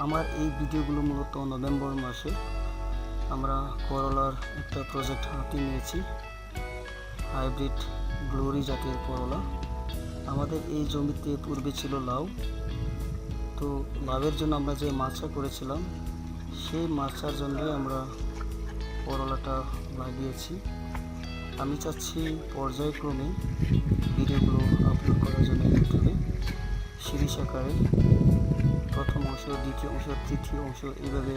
আমার এই ভিডিওগুলো মূলত নভেম্বর মাসে আমরা করলার একটা প্রজেক্ট হাতে নিয়েছি হাইব্রিড গ্লোরি জাতের করলা। আমাদের এই জমিতে পূর্বে ছিল লাউ। তো লাভের জন্য আমরা যে মাছা করেছিলাম, সেই মাছার জন্যই আমরা করলাটা লাগিয়েছি। আমি চাচ্ছি পর্যায়ক্রমে ভিডিওগুলো আপলোড করার জন্য ইউটিউবে সিরিজ আকারে প্রথম অংশ, দ্বিতীয় অংশ, তৃতীয় অংশ এইভাবে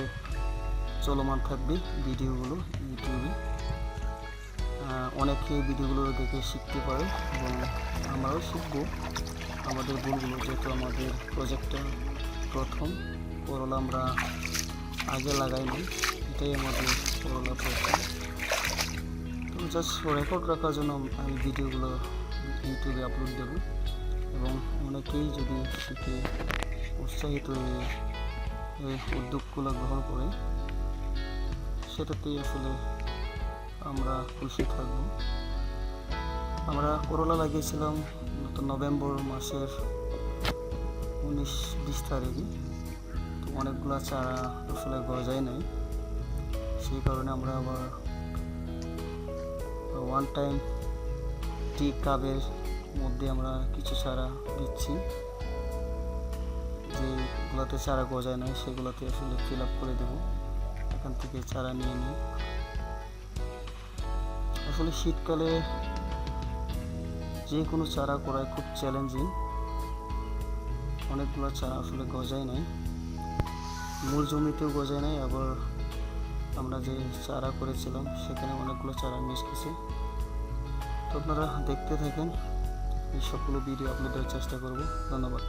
চলমান থাকবে ভিডিওগুলো ইউটিউবে। অনেকে ভিডিওগুলো দেখে শিখতে পারে এবং আমরাও শিখব। আমাদের ভুলগুলো, যেহেতু আমাদের প্রজেক্টটা প্রথম করলা আমরা আগে লাগাই লাগাইনি, এটাই আমাদের করলা প্রথম। তো জাস্ট রেকর্ড রাখার জন্য আমি ভিডিওগুলো ইউটিউবে আপলোড দেবো এবং অনেকেই যদি শিখে উৎসাহিত এই উদ্যোগগুলো গ্রহণ করে সেটাতেই আসলে আমরা খুশি থাকব। আমরা করলা লাগিয়েছিলাম গত নভেম্বর মাসের উনিশ বিশ তারিখে। তো অনেকগুলো চারা আসলে গজায় নাই। সেই কারণে আমরা আবার ওয়ান টাইম টি কাপের মধ্যে আমরা কিছু চারা দিচ্ছি। যেগুলোতে চারা গজায় নাই, সেগুলোতে আসলে ফিল আপ করে দেবো। এখান থেকে চারা নিয়ে নিই। আসলে শীতকালে যে কোনো চারা করায় খুব চ্যালেঞ্জিং অনেকগুলো চারা আসলে গজায় নাই। মূল জমিতেও গজায় নাই, আবার আমরা যে চারা করেছিলাম, সেখানে অনেকগুলো চারা মিস গেছে তো আপনারা দেখতে থাকেন। এই সবগুলো ভিডিও আপনাদের চেষ্টা করব। ধন্যবাদ।